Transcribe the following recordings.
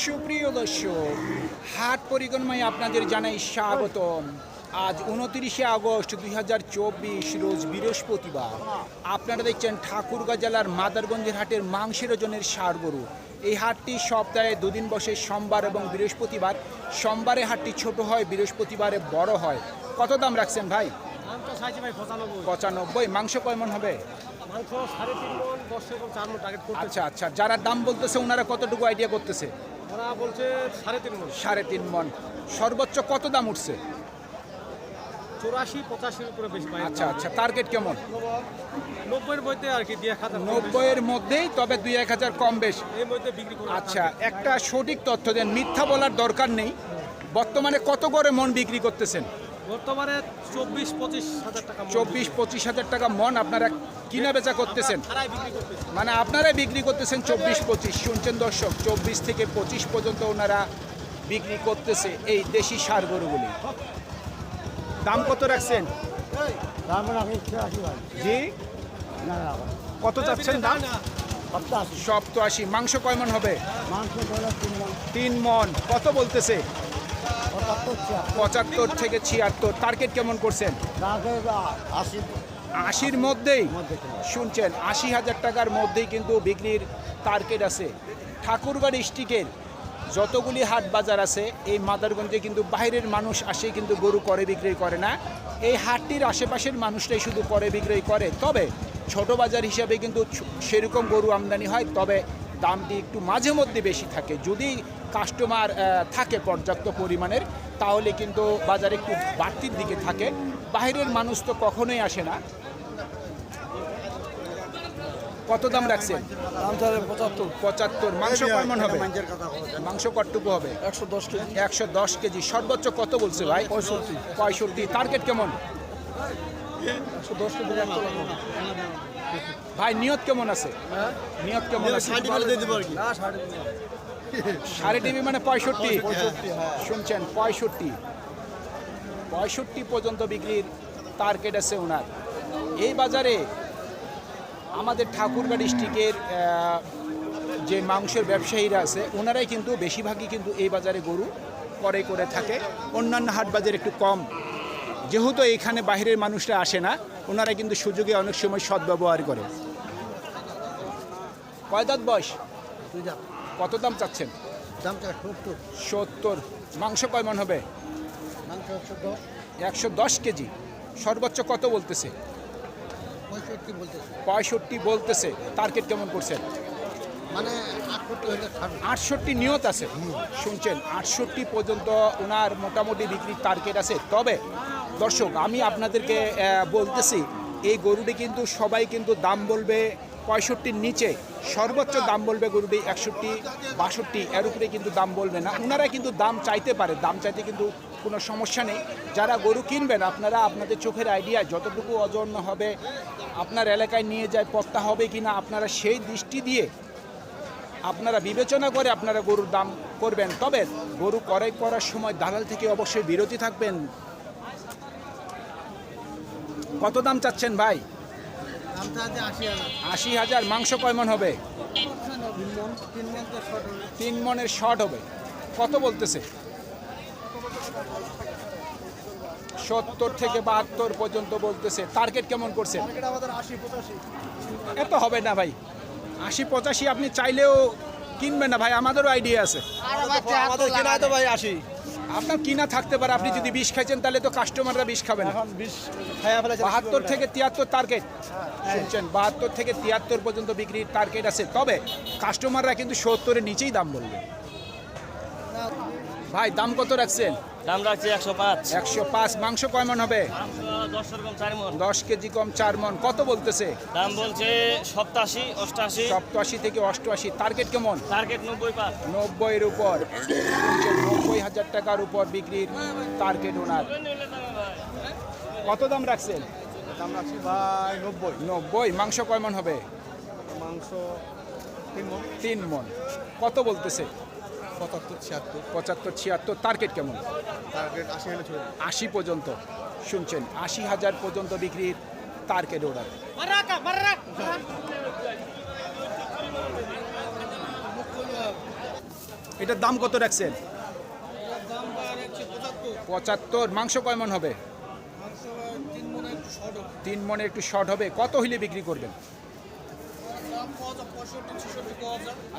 সুপ্রিয় দর্শক হাট পরিক্রমায় আপনাদের জানাই স্বাগতম। আজ উনত্রিশে আগস্ট দুই হাজার চব্বিশ রোজ বৃহস্পতিবার। আপনারা দেখছেন ঠাকুরগাঁ জেলার মাদারগঞ্জের হাটের মাংসের ওজনের সার গরু এই হাটটি সপ্তাহে দুদিন বসে সোমবার এবং বৃহস্পতিবার। সোমবারে হাটটি ছোট হয় বৃহস্পতিবারে বড় হয়। কত দাম রাখছেন ভাই? পঁচানব্বই। মাংস কয় মন হবে? মাংস সাড়ে তিন মন দশ এবং চার মন টার্গেট করতে আচ্ছা আচ্ছা। যারা দাম বলতেছে ওনারা কতটুকু আইডিয়া করতেছে? ওরা বলছে সাড়ে তিন মন সাড়ে তিন মন সর্বোচ্চ কত দাম উঠছে? চুরাশি পঁচাশির উপরে বেশি আচ্ছা আচ্ছা। টার্গেট কেমন? নব্বইয়ের মধ্যে আর কি নব্বইয়ের মধ্যেই তবে দুই এক হাজার কম বেশ। এর মধ্যে বিক্রি করে আচ্ছা একটা সঠিক তথ্য দেন। মিথ্যা বলার দরকার নেই। বর্তমানে কত করে মন বিক্রি করতেছেন? বর্তমানে চব্বিশ পঁচিশ হাজার টাকা মন। চব্বিশ পঁচিশ হাজার টাকা মন আপনারা কিনা বেচা করতেছেন? মানে আপনারাই বিক্রি করতেছেন চব্বিশ পঁচিশ। শুনছেন দর্শক চব্বিশ থেকে পঁচিশ পর্যন্ত ওনারা বিক্রি করতেছে এই দেশি সার গরুগুলি। দাম কত রাখছেন? জি। কত চাচ্ছেন দাম? সপ্তাশি সপ্তাশি মাংস কয় মন হবে? মাংস তিন তিন মন। কত বলতেছে? পঁচাত্তর থেকে ছিয়াত্তর। টার্গেট কেমন করছেন? আশি আশির মধ্যেই। শুনছেন, আশি হাজার টাকার মধ্যেই কিন্তু বিক্রির টার্গেট আছে। ঠাকুরগাঁ ডিস্ট্রিক্টের যতগুলি হাট বাজার আছে, এই মাদারগঞ্জে কিন্তু বাইরের মানুষ আসে কিন্তু গরু করে বিক্রয় করে না। এই হাটটির আশেপাশের মানুষটাই শুধু করে বিক্রয় করে। তবে ছোট বাজার হিসাবে কিন্তু সেরকম গরু আমদানি হয়, তবে দামটি একটু মাঝে মধ্যে বেশি থাকে। যদি কাস্টমার থাকে পর্যাপ্ত পরিমাণের তাহলে কিন্তু বাজার একটু বাড়তির দিকে থাকে। বাইরের মানুষ তো কখনোই আসে না। কত দাম রাখছেন? দাম তাহলে পঁচাত্তর। পঁচাত্তর। মাংস কেমন হবে? মাংস কতটুকু হবে? একশো দশ কেজি। একশো দশ কেজি। সর্বোচ্চ কত বলছে ভাই? পঁয়ষট্টি। পঁয়ষট্টি। টার্গেট কেমন? একশো দশ কেজি ভাই নিয়ত কেমন আছে? নিয়ত কেমন আছে? সাড়ে টিভি মানে পঁয়ষট্টি। শুনছেন, পঁয়ষট্টি। পঁয়ষট্টি পর্যন্ত বিক্রির টার্গেট আছে ওনার। এই বাজারে আমাদের ঠাকুরগাঁ ডিস্ট্রিক্টের যে মাংসের ব্যবসায়ীরা আছে, ওনারাই কিন্তু বেশিরভাগই কিন্তু এই বাজারে গরু করে করে থাকে। অন্যান্য হাট বাজার একটু কম। যেহেতু এখানে বাইরের মানুষরা আসে না, ওনারা কিন্তু সুযোগে অনেক সময় সদ্ব্যবহার করে। কয় দাঁত বয়স? কত দাম চাচ্ছেন? দামটা সত্তর। সত্তর। মাংস কয় মন হবে? মাংস একশো দশ। একশো দশ কেজি। সর্বোচ্চ কত বলতেছে? পঁয়ষট্টি বলতেছে। পঁয়ষট্টি বলতেছে। টার্গেট কেমন করছেন? মানে আটষট্টি নিয়ত আছে। শুনছেন আটষট্টি পর্যন্ত ওনার মোটামুটি বিক্রির টার্গেট আছে। তবে দর্শক আমি আপনাদেরকে বলতেছি এই গরুটি কিন্তু সবাই কিন্তু দাম বলবে পঁয়ষট্টির নিচে সর্বোচ্চ দাম বলবে গরুটি একষট্টি, বাষট্টি, এর উপরে কিন্তু দাম বলবে না। ওনারা কিন্তু দাম চাইতে পারে, দাম চাইতে কিন্তু কোনো সমস্যা নেই। যারা গরু কিনবেন, আপনারা আপনাদের চোখের আইডিয়া যতটুকু ওজন হবে, আপনার এলাকায় নিয়ে যায়, পত্তা হবে কি না আপনারা সেই দৃষ্টি দিয়ে আপনারা বিবেচনা করে আপনারা গরুর দাম করবেন। তবে গরু ক্রয় করার সময় দালাল থেকে অবশ্যই বিরতি থাকবেন। কত দাম চাচ্ছেন ভাই? আশি হাজার। মাংস কয় মন হবে? তিন মন মন মনের শর্ট হবে। কত বলতেছে? সত্তর থেকে বাহাত্তর পর্যন্ত বলতেছে। টার্গেট কেমন করছে এত হবে না ভাই। আশি পঁচাশি আপনি চাইলেও কিনবেন না ভাই আমাদেরও আইডিয়া আছে। আমাদের কেনা তো ভাই আশি। আপনার কিনা থাকতে পারে আপনি যদি বিষ খাইছেন তাহলে তো কাস্টমাররা বিষ খাবেন না। এখন খাইয়া ফেলেছে বাহাত্তর থেকে তিয়াত্তর টার্গেট শুনছেন বাহাত্তর থেকে তিয়াত্তর পর্যন্ত বিক্রির টার্গেট আছে। তবে কাস্টমাররা কিন্তু সত্তরের নিচেই দাম বলবে। ভাই দাম কত রাখছেন? দাম রাখছি একশো পাঁচ। একশো পাঁচ। মাংস কয় মন হবে? দশ কেজি কম চার মন। কত বলতেছে? দাম বলছে সপ্তাশি অষ্টাশি। সপ্তাশি থেকে অষ্টআশি। টার্গেট কেমন? টার্গেট নব্বই পাঁচ। নব্বইয়ের উপর। নব্বই হাজার টাকার উপর বিক্রির টার্গেট ওনার। কত দাম রাখছেন? দাম রাখছি ভাই নব্বই। নব্বই। মাংস কয় মন হবে? মাংস তিন মন। তিন মন। কত বলতেছে? পঁচাত্তর ছিয়াত্তর। পঁচাত্তর ছিয়াত্তর টার্গেট কেমন? টার্গেট আশি হলে চলে আশি পর্যন্ত শুনছেন আশি হাজার পর্যন্ত বিক্রির টার্গেট ওনার এটার দাম কত রাখছেন? পঁচাত্তর। মাংস কয় মন হবে? তিন মনে একটু শর্ট তিন মনে একটু শর্ট হবে কত হইলে বিক্রি করবেন?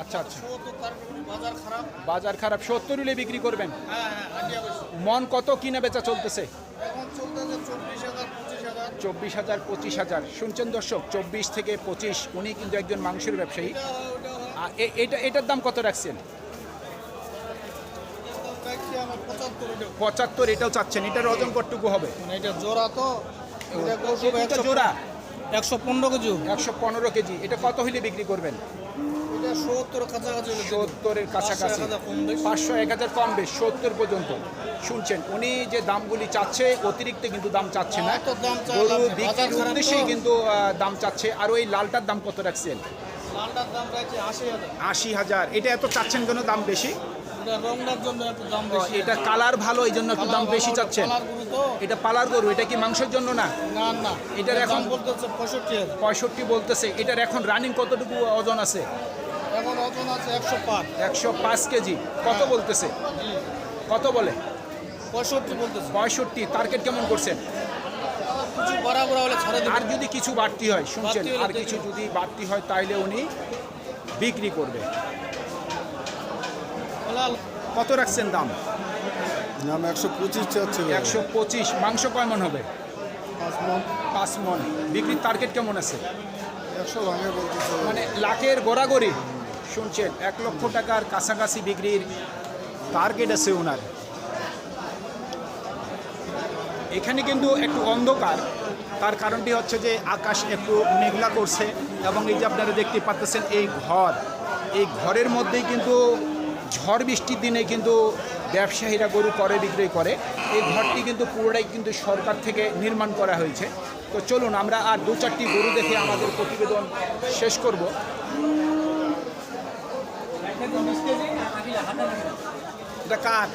আচ্ছা আচ্ছা। বাজার খারাপ সত্তর হইলে বিক্রি করবেন। হ্যাঁ হ্যাঁ মন কত কিনে বেচা চলতেছে? চব্বিশ হাজার পঁচিশ হাজার। শুনছেন দর্শক চব্বিশ থেকে পঁচিশ উনি কিন্তু একজন মাংসের ব্যবসায়ী। এটা এটার দাম কত রাখছেন? পঁচাত্তর এটা এটাও চাচ্ছেন। এটার ওজন কতটুকু হবে? মানে এটা জোড়া তো। জোড়া একশো পনেরো কেজি। একশো পনেরো কেজি। এটা কত হইলে বিক্রি করবেন? সত্তরের কাছাকাছি। পাঁচশো, এক হাজার কম বেশ। সত্তর পর্যন্ত। শুনছেন উনি যে দামগুলি চাচ্ছে অতিরিক্ত কিন্তু দাম চাচ্ছে না। গরু বিক্রির উদ্দেশ্যেই কিন্তু দাম চাচ্ছে। আর ওই লালটার দাম কত রাখছেন? আশি হাজার। এটা এত চাচ্ছেন কেন দাম বেশি? এটা কালার ভালো এই জন্য একটু দাম বেশি চাচ্ছেন। এটা পালার গরু এটা কি মাংসের জন্য না? না না। এটার এখন- বলতেছে পঁয়ষট্টি পঁয়ষট্টি বলতেছে। এটার এখন রানিং কতটুকু ওজন আছে? এখন ওজন আছে একশো পাঁচ। একশো পাঁচ কেজি। কত বলতেছে? কত বলে? পঁয়ষট্টি বলতেছে। পঁয়ষট্টি। টার্গেট কেমন করছেন কিছু বরাবর হলে ছাড়ে দেবে। আর যদি কিছু বাড়তি হয় শুনছেন আর কিছু যদি বাড়তি হয় তাইলে উনি বিক্রি করবে। কত রাখছেন দাম? দাম একশো পঁচিশ চাচ্ছে একশো পঁচিশ। মাংস কয় হবে? পাঁচ মন। বিক্রির টার্গেট কেমন আছে? একশো মানে লাখের গড়াগড়ি। শুনছেন, এক লক্ষ টাকার কাছাকাছি বিক্রির টার্গেট আছে ওনার। এখানে কিন্তু একটু অন্ধকার। তার কারণটি হচ্ছে যে আকাশ একটু মেঘলা করছে এবং এই যে আপনারা দেখতে পাচ্ছেন এই ঘর, এই ঘরের মধ্যেই কিন্তু ঝড় বৃষ্টির দিনে কিন্তু ব্যবসায়ীরা গরু করে, বিক্রয় করে। এই ঘরটি কিন্তু পুরোটাই কিন্তু সরকার থেকে নির্মাণ করা হয়েছে। তো চলুন আমরা আর দু চারটি গরু দেখে আমাদের প্রতিবেদন শেষ করব। এটা কার?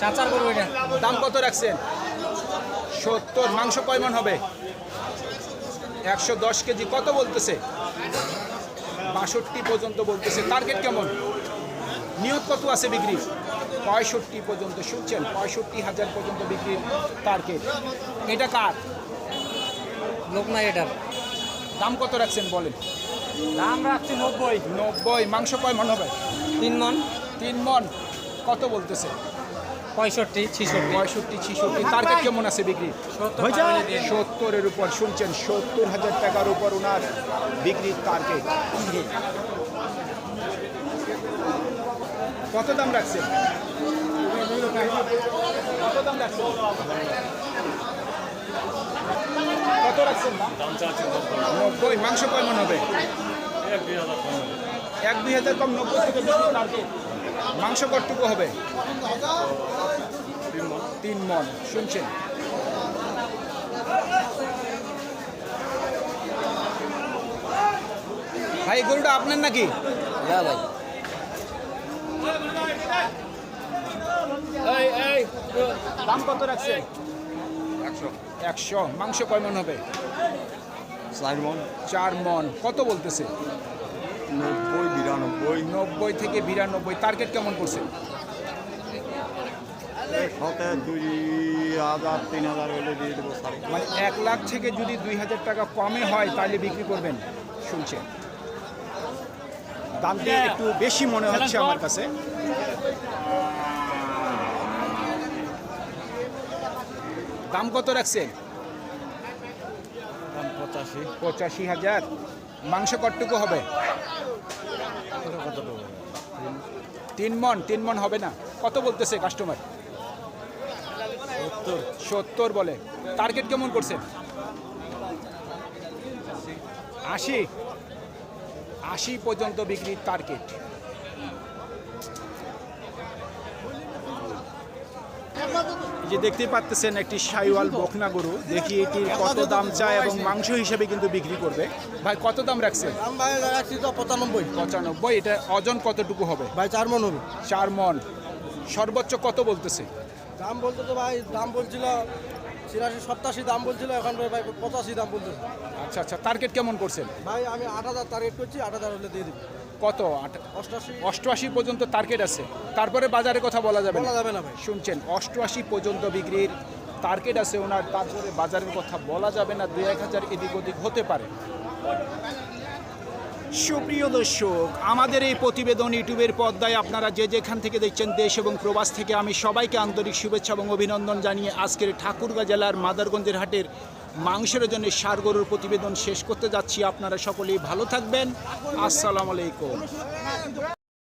চাচার করব এটা। দাম কত রাখছেন? সত্তর মাংস কয় মণ হবে? একশো দশ কেজি কত বলতেছে? বাষট্টি পর্যন্ত বলতেছে। টার্গেট কেমন? নিয়ত কত আছে বিক্রি? পঁয়ষট্টি পর্যন্ত শুনছেন? পঁয়ষট্টি হাজার পর্যন্ত বিক্রির টার্গেট এটা কার? লোক নাই এটার। দাম কত রাখছেন বলেন? দাম রাখছি নব্বই। নব্বই মাংস কয় মন হবে? তিন মন। তিন মন কত বলতেছে? পঁয়ষট্টি ছিষট্টি। পঁয়ষট্টি ছিষট্টি টার্গেট কেমন আছে বিক্রি? সত্তরের উপর শুনছেন সত্তর হাজার টাকার উপর ওনার বিক্রির টার্গেট কত দাম রাখছেন? কত দাম রাখছেন? কত রাখছেন? নব্বই মাংস কয় মন হবে? এক দুই হাজার কম নব্বই থেকে মাংস কতটুকু হবে? তিন মন। শুনছেন? ভাই গরুটা আপনার নাকি? হ্যাঁ ভাই। দাম কত রাখছেন? একশো। মাংস কয় মন হবে? চার মন। চার মন। কত বলতেছে? নব্বই বিরানব্বই। নব্বই থেকে বিরানব্বই। টার্গেট কেমন করছে? মানে এক লাখ থেকে যদি দুই হাজার টাকা কমে হয় তাহলে বিক্রি করবেন শুনছেন? দামটি একটু বেশি মনে হচ্ছে আমার কাছে। দাম কত রাখছেন? পঁচাশি। পঁচাশি হাজার। মাংস কতটুকু হবে? তিন মন তিন মন হবে না। কত বলতেছে কাস্টমার সত্তর। সত্তর বলে। টার্গেট কেমন করছেন? আশি। আশি পর্যন্ত বিক্রির টার্গেট যে দেখতে পাচ্ছেন একটি সাইওয়াল বকনা গরু। দেখি এটির কত দাম চায় এবং মাংস হিসেবে কিন্তু বিক্রি করবে। ভাই কত দাম রাখছেন? দাম ভাই রাখছি তো পঁচানব্বই। পঁচানব্বই এটা ওজন কতটুকু হবে? ভাই চার মন হবে। চার মন। সর্বোচ্চ কত বলতেছে? দাম বলতে তো ভাই দাম বলছিল ছিয়াশি সপ্তাশি দাম বলছিল এখন ভাই পঁচাশি দাম বলতেছে। আচ্ছা আচ্ছা টার্গেট কেমন করছেন? ভাই আমি আট হাজার টার্গেট করছি আট হাজার হলে দিয়ে দিবি। কত? অষ্টআশি। পর্যন্ত টার্গেট আছে। তারপরে বাজারে কথা বলা যাবে বলা যাবে না ভাই। শুনছেন অষ্টআশি পর্যন্ত বিক্রির টার্গেট আছে ওনার তারপরে বাজারের কথা বলা যাবে না দুই এক হাজার এদিক ওদিক হতে পারে। সুপ্রিয় দর্শক আমাদের এই প্রতিবেদন ইউটিউবের পর্দায় আপনারা যে যেখান থেকে দেখছেন দেশ এবং প্রবাস থেকে আমি সবাইকে আন্তরিক শুভেচ্ছা এবং অভিনন্দন জানিয়ে আজকের ঠাকুরগাঁ জেলার মাদারগঞ্জের হাটের মাংসের জন্য সার গরুর প্রতিবেদন শেষ করতে যাচ্ছি। আপনারা সকলেই ভালো থাকবেন। আসসালামু আলাইকুম।